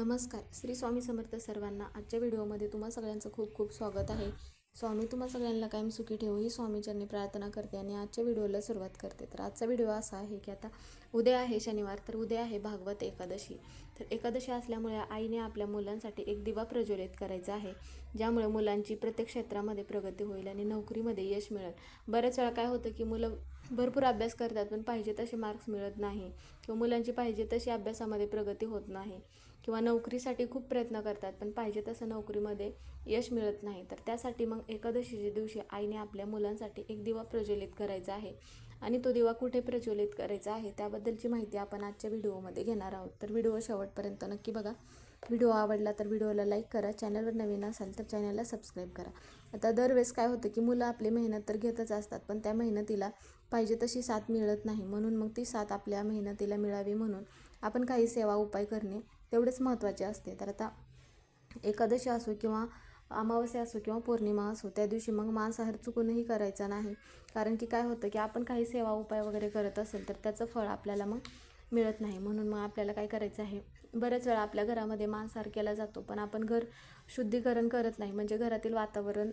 नमस्कार. श्री स्वामी समर्थ सर्वांना आजच्या व्हिडिओमध्ये तुम्हा सगळ्यांचं खूप खूप स्वागत आहे. स्वामी तुम्हा सगळ्यांना कायम सुखी ठेवू ही स्वामीचरणी प्रार्थना करते आणि आजच्या व्हिडिओला सुरुवात करते. तर आजचा व्हिडिओ असा आहे की आता उद्या आहे शनिवार तर उद्या आहे भागवत एकादशी. तर एकादशी असल्यामुळे आईने आपल्या मुलांसाठी एक दिवा प्रज्वलित करायचा आहे ज्यामुळे मुलांची प्रत्येक क्षेत्रामध्ये प्रगती होईल आणि नोकरीमध्ये यश मिळेल. बऱ्याच वेळा काय होतं की मुलं भरपूर अभ्यास करतात पण पाहिजे तसे मार्क्स मिळत नाही किंवा मुलांची पाहिजे तशी अभ्यासामध्ये प्रगती होत नाही. किंवा नोकरीसाठी खूप प्रयत्न करतात पण पाहिजे तसं नोकरीमध्ये यश मिळत नाही. तर त्यासाठी मग एकादशीच्या दिवशी आईने आपल्या मुलांसाठी एक दिवा प्रज्वलित करायचा आहे आणि तो दिवा कुठे प्रज्वलित करायचा आहे त्याबद्दलची माहिती आपण आजच्या व्हिडिओमध्ये घेणार आहोत. तर व्हिडिओ शेवटपर्यंत नक्की बघा. व्हिडिओ आवडला तर व्हिडिओला लाईक करा चॅनलवर नवीन असाल तर चॅनलला सबस्क्राईब करा. आता दरवेळेस काय होतं की मुलं आपली मेहनत तर घेतच असतात पण त्या मेहनतीला पाहिजे तशी साथ मिळत नाही. म्हणून मग ती साथ आपल्या मेहनतीला मिळावी म्हणून आपण काही सेवा उपाय करणे तेवढेच महत्त्वाचे असते. तर आता एकादशी असो किंवा अमावस्या असो किंवा पौर्णिमा असो त्या दिवशी मग मांसाहार चुकूनही करायचा नाही. कारण की काय होतं की आपण काही सेवा उपाय वगैरे करत असेल तर त्याचं फळ आपल्याला मग मिळत नाही. म्हणून मग आपल्याला काय करायचं आहे? बऱ्याच वेळा आपल्या घरामध्ये मांसाहार केला जातो पण आपण घर शुद्धीकरण करत नाही. म्हणजे घरातील वातावरण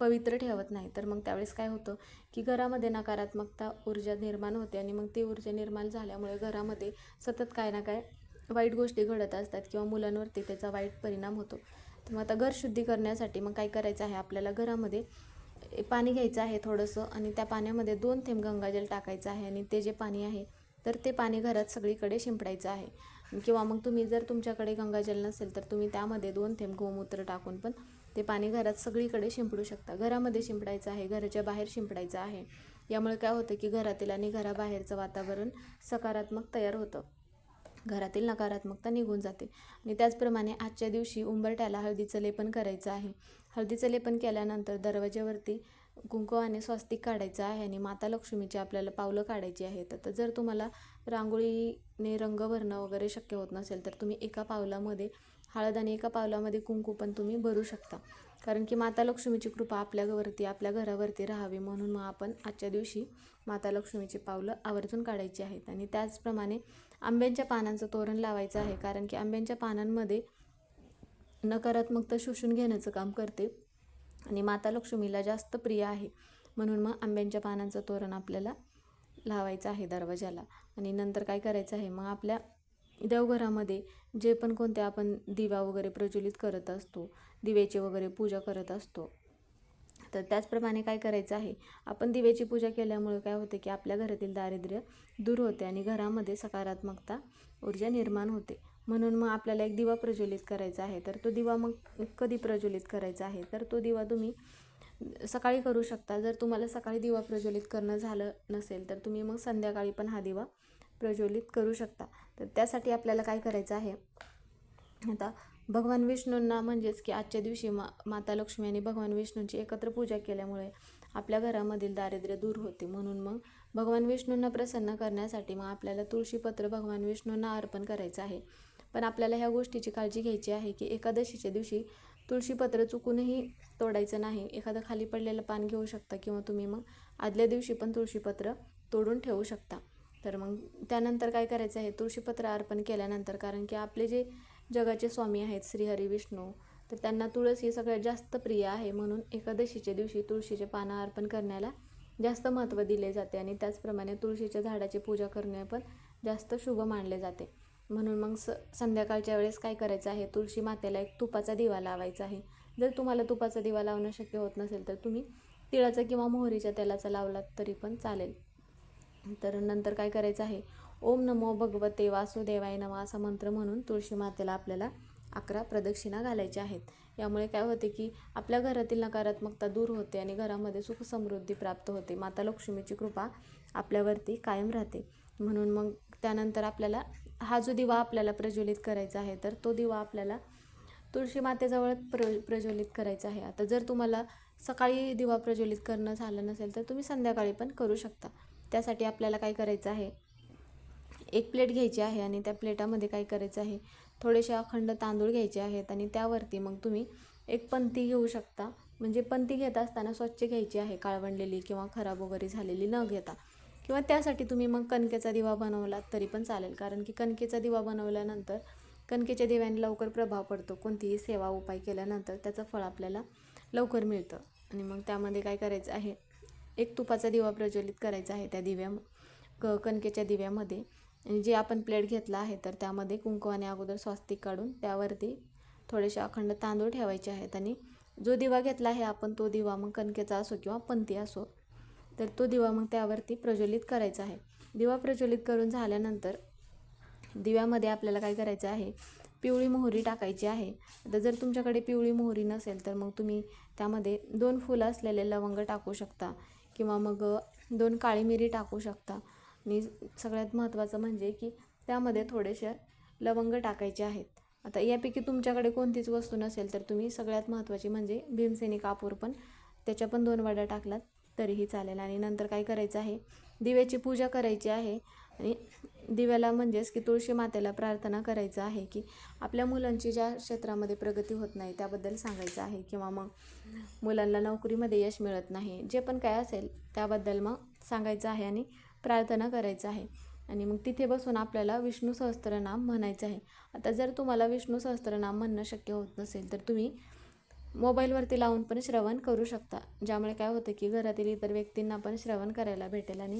पवित्र ठेवत नाही. तर मग त्यावेळेस काय होतं की घरामध्ये नकारात्मकता ऊर्जा निर्माण होते आणि मग ती ऊर्जा निर्माण झाल्यामुळे घरामध्ये सतत काय ना काय वाईट गोष्टी घडत असतात किंवा मुलांवरती त्याचा वाईट परिणाम होतो. तर मग आता घर शुद्धी करण्यासाठी मग काय करायचं आहे? आपल्याला घरामध्ये पाणी घ्यायचं आहे थोडंसं आणि त्या पाण्यामध्ये दोन थेंब गंगाजल टाकायचं आहे आणि ते जे पाणी आहे तर ते पाणी घरात सगळीकडे शिंपडायचं आहे. किंवा मग तुम्ही जर तुमच्याकडे गंगाजल नसेल तर तुम्ही त्यामध्ये दोन थेंब गोमूत्र टाकून पण ते पाणी घरात सगळीकडे शिंपडू शकता. घरामध्ये शिंपडायचं आहे घराच्या बाहेर शिंपडायचं आहे. यामुळे काय होतं की घरातील आणि घराबाहेरचं वातावरण सकारात्मक तयार होतं. घरातील नकारात्मकता निघून जाते. आणि त्याचप्रमाणे आजच्या दिवशी उंबरट्याला हळदीचं लेपन करायचं आहे. हळदीचं लेपन केल्यानंतर दरवाज्यावरती कुंकू आणि स्वस्तिक काढायचं आहे आणि माता लक्ष्मीची आपल्याला पावलं काढायची आहेत. तर जर तुम्हाला रांगोळीने रंग भरणं वगैरे शक्य होत नसेल तर तुम्ही एका पावलामध्ये हळद आणि एका पावलामध्ये कुंकू पण तुम्ही भरू शकता. कारण की माता लक्ष्मीची कृपा आपल्यावरती आपल्या घरावरती राहावी म्हणून मग आपण आजच्या दिवशी माता लक्ष्मीची पावलं आवर्जून काढायची आहेत. आणि त्याचप्रमाणे आंब्यांच्या पानांचं तोरण लावायचं आहे कारण की आंब्यांच्या पानांमध्ये नकारात्मकता शोषून घेण्याचं काम करते आणि माता लक्ष्मीला जास्त प्रिय आहे. म्हणून मग आंब्यांच्या पानांचं तोरण आपल्याला लावायचं आहे दरवाजाला आणि नंतर काय करायचं आहे मग आपल्या देवघरामध्ये जे पण कोणते आपण दिवा वगैरे प्रज्वलित करत असतो दिव्याची वगैरे पूजा करत असतो तर त्याचप्रमाणे काय करायचं आहे? आपण दिव्याची पूजा केल्यामुळे काय होते की आपल्या घरातील दारिद्र्य दूर होते आणि घरामध्ये सकारात्मकता ऊर्जा निर्माण होते. म्हणून मग आपल्याला एक दिवा प्रज्वलित करायचा आहे. तर तो दिवा मग कधी प्रज्वलित करायचा आहे? तर तो दिवा तुम्ही सकाळी करू शकता. जर तुम्हाला सकाळी दिवा प्रज्वलित करणं झालं नसेल तर तुम्ही मग संध्याकाळी पण हा दिवा प्रज्वलित करू शकता. तर त्यासाठी आपल्याला काय करायचं आहे? आता भगवान विष्णूंना म्हणजेच की आजच्या दिवशी मा माता लक्ष्मी आणि भगवान विष्णूंची एकत्र पूजा केल्यामुळे आपल्या घरामधील दारिद्र्य दूर होते. म्हणून मग भगवान विष्णूंना प्रसन्न करण्यासाठी मग आपल्याला तुळशीपत्र भगवान विष्णूंना अर्पण करायचं आहे. पण आपल्याला ह्या गोष्टीची काळजी घ्यायची आहे की एकादशीच्या दिवशी तुळशीपत्र चुकूनही तोडायचं नाही. एखादं खाली पडलेलं पान घेऊ शकता किंवा तुम्ही मग आदल्या दिवशी पण तुळशीपत्र तोडून ठेवू शकता. तर मग त्यानंतर काय करायचं आहे? तुळशीपत्र अर्पण केल्यानंतर कारण की आपले जे जगाचे स्वामी आहेत श्रीहरी विष्णू. तर त्यांना तुळस ही सगळ्यात जास्त प्रिय आहे म्हणून एकादशीच्या दिवशी तुळशीचे पानं अर्पण करण्याला जास्त महत्त्व दिले जाते आणि त्याचप्रमाणे तुळशीच्या झाडाची पूजा करणे पण जास्त शुभ मानले जाते. म्हणून मग स संध्याकाळच्या वेळेस काय करायचं आहे? तुळशी मातेला एक तुपाचा दिवा लावायचा आहे. जर तुम्हाला तुपाचा दिवा लावणं शक्य होत नसेल तर तुम्ही तिळाचा किंवा मोहरीच्या तेलाचा लावलात तरी पण चालेल. तर नंतर काय करायचं आहे? ओम नमो भगवते वासुदेवाय नम असा मंत्र म्हणून तुळशी मातेला आपल्याला अकरा प्रदक्षिणा घालायच्या आहेत. यामुळे काय होते की आपल्या घरातील नकारात्मकता दूर होते आणि घरामध्ये सुख समृद्धी प्राप्त होते. माता लक्ष्मीची कृपा आपल्यावरती कायम राहते. म्हणून मग त्यानंतर आपल्याला हा जो दिवा आपल्याला प्रज्वलित करायचा आहे तर तो दिवा आपल्याला तुळशी मातेजवळ प्र प्रज्वलित करायचा आहे. आता जर तुम्हाला सकाळी दिवा प्रज्वलित करणं झालं नसेल तर तुम्ही संध्याकाळी पण करू शकता. त्यासाठी आपल्याला काय करायचं आहे एक प्लेट घ्यायची आहे आणि त्या प्लेटामध्ये काय करायचं आहे थोडेसे अखंड तांदूळ घ्यायचे आहेत आणि त्यावरती मग तुम्ही एक पंती घेऊ शकता. म्हणजे पंती घेत असताना स्वच्छ घ्यायची आहे काळवंडलेली किंवा खराब वगैरे झालेली न घेता. किंवा त्यासाठी तुम्ही मग कणकेचा दिवा बनवलात तरी पण चालेल कारण की कणकेचा दिवा बनवल्यानंतर कणकेच्या दिव्याने लवकर प्रभाव पडतो. कोणतीही सेवा उपाय केल्यानंतर त्याचं फळ आपल्याला लवकर मिळतं. आणि मग त्यामध्ये काय करायचं आहे एक तुपाचा दिवा प्रज्वलित करायचा आहे त्या दिव्या क कणकेच्या दिव्यामध्ये. आणि जे आपण प्लेट घेतला आहे तर त्यामध्ये कुंकवाने अगोदर स्वास्तिक काढून त्यावरती थोडेसे अखंड तांदूळ ठेवायचे आहेत आणि जो दिवा घेतला आहे आपण तो दिवा मग कणकेचा असो किंवा पंथी असो तर तो दिवा मग त्यावरती प्रज्वलित करायचा आहे. दिवा प्रज्वलित करून झाल्यानंतर दिव्यामध्ये आपल्याला काय करायचं आहे पिवळी मोहरी टाकायची आहे. आता जर तुमच्याकडे पिवळी मोहरी नसेल तर मग तुम्ही त्यामध्ये दोन फुलं असलेले लवंग टाकू शकता किंवा मग दोन काळी मिरी टाकू शकता. आणि सगळ्यात महत्त्वाचं म्हणजे की त्यामध्ये थोडेसे लवंग टाकायचे आहेत. आता यापैकी तुमच्याकडे कोणतीच वस्तू नसेल तर तुम्ही सगळ्यात महत्त्वाची म्हणजे भीमसेनी कापूर पण. त्याच्या पण दोन वड्या टाकलात तरीही चालेल. आणि नंतर काय करायचं आहे? दिव्याची पूजा करायची आहे. आणि दिव्याला म्हणजेच की तुळशी मातेला प्रार्थना करायचं आहे की आपल्या मुलांची ज्या क्षेत्रामध्ये प्रगती होत नाही त्याबद्दल सांगायचं आहे. किंवा मग मुलांना नोकरीमध्ये यश मिळत नाही. जे पण काय असेल त्याबद्दल मग सांगायचं आहे. आणि प्रार्थना करायचं आहे. आणि मग तिथे बसून आपल्याला विष्णू सहस्त्रनाम म्हणायचं आहे. आता जर तुम्हाला विष्णू सहस्त्रनाम म्हणणं शक्य होत नसेल तर तुम्ही मोबाईलवरती लावून पण श्रवण करू शकता. ज्यामुळे काय होतं की घरातील इतर व्यक्तींना पण श्रवण करायला भेटेल आणि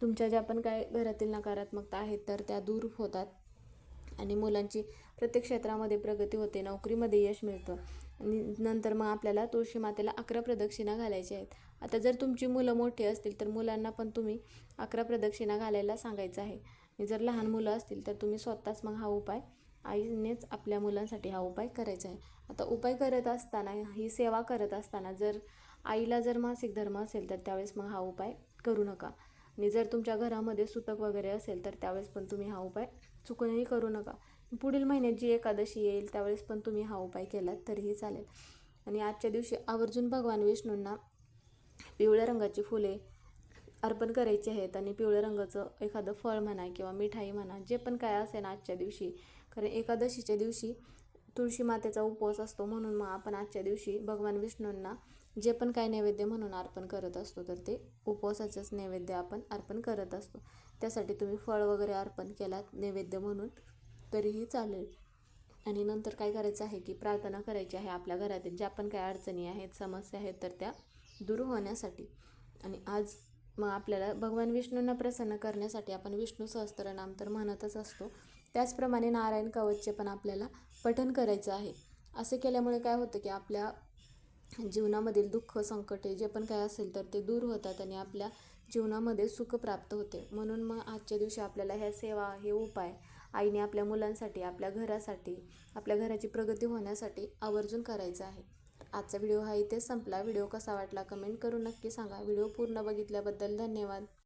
तुमच्या ज्या पण काय घरातील नकारात्मकता आहेत तर त्या दूर होतात. आणि मुलांची प्रत्येक क्षेत्रामध्ये प्रगती होते नोकरीमध्ये यश मिळतं. आणि नंतर मग आपल्याला तुळशी मातेला अकरा प्रदक्षिणा घालायच्या आहेत. आता जर तुमची मुलं मोठी असतील तर मुलांना पण तुम्ही अकरा प्रदक्षिणा घालायला सांगायचं आहे. आणि जर लहान मुलं असतील तर तुम्ही स्वतःच मग हा उपाय आईनेच आपल्या मुलांसाठी हा उपाय करायचा आहे. आता उपाय करत असताना ही सेवा करत असताना जर आईला जर मासिक धर्म असेल तर त्यावेळेस मग हा उपाय करू नका. आणि जर तुमच्या घरामध्ये सुतक वगैरे असेल तर त्यावेळेस पण तुम्ही हा उपाय चुकूनही करू नका. पुढील महिन्यात जी एकादशी येईल त्यावेळेस पण तुम्ही हा उपाय केलात तरीही चालेल. आणि आजच्या दिवशी आवर्जून भगवान विष्णूंना पिवळ्या रंगाची फुले अर्पण करायची आहेत आणि पिवळ्या रंगाचं एखादं फळ म्हणा किंवा मिठाई म्हणा जे पण काय असेल आजच्या दिवशी. कारण एकादशीच्या दिवशी तुळशी मातेचा उपवास असतो म्हणून मग आपण आजच्या दिवशी भगवान विष्णूंना जे पण काय नैवेद्य म्हणून अर्पण करत असतो तर ते उपवासाचंच नैवेद्य आपण अर्पण करत असतो. त्यासाठी तुम्ही फळ वगैरे अर्पण केलात नैवेद्य म्हणून तरीही चालेल. आणि नंतर काय करायचं आहे की प्रार्थना करायची आहे आपल्या घरातील ज्या पण काय अडचणी आहेत समस्या आहेत तर त्या दूर होण्यासाठी. आणि आज मग आपल्याला भगवान विष्णूंना प्रसन्न करण्यासाठी आपण विष्णू सहस्त्रनाम तर म्हणतच असतो. त्याचप्रमाणे नारायण कवचचे पण आपल्याला पठण करायचं आहे. असे केल्यामुळे काय होतं की आपल्या जीवनामधील दुःख संकटे जे पण काय असेल तर ते दूर होतात आणि आपल्या जीवनामध्ये सुख प्राप्त होते. म्हणून मग आजच्या दिवशी आपल्याला ह्या सेवा हे उपाय आईने आपल्या मुलांसाठी आपल्या घरासाठी आपल्या घराची प्रगती होण्यासाठी आवर्जून करायचं आहे. आजचा व्हिडिओ हा इथे संपला. व्हिडिओ कसा वाटला कमेंट करून नक्की सांगा. व्हिडिओ पूर्ण बघितल्याबद्दल धन्यवाद.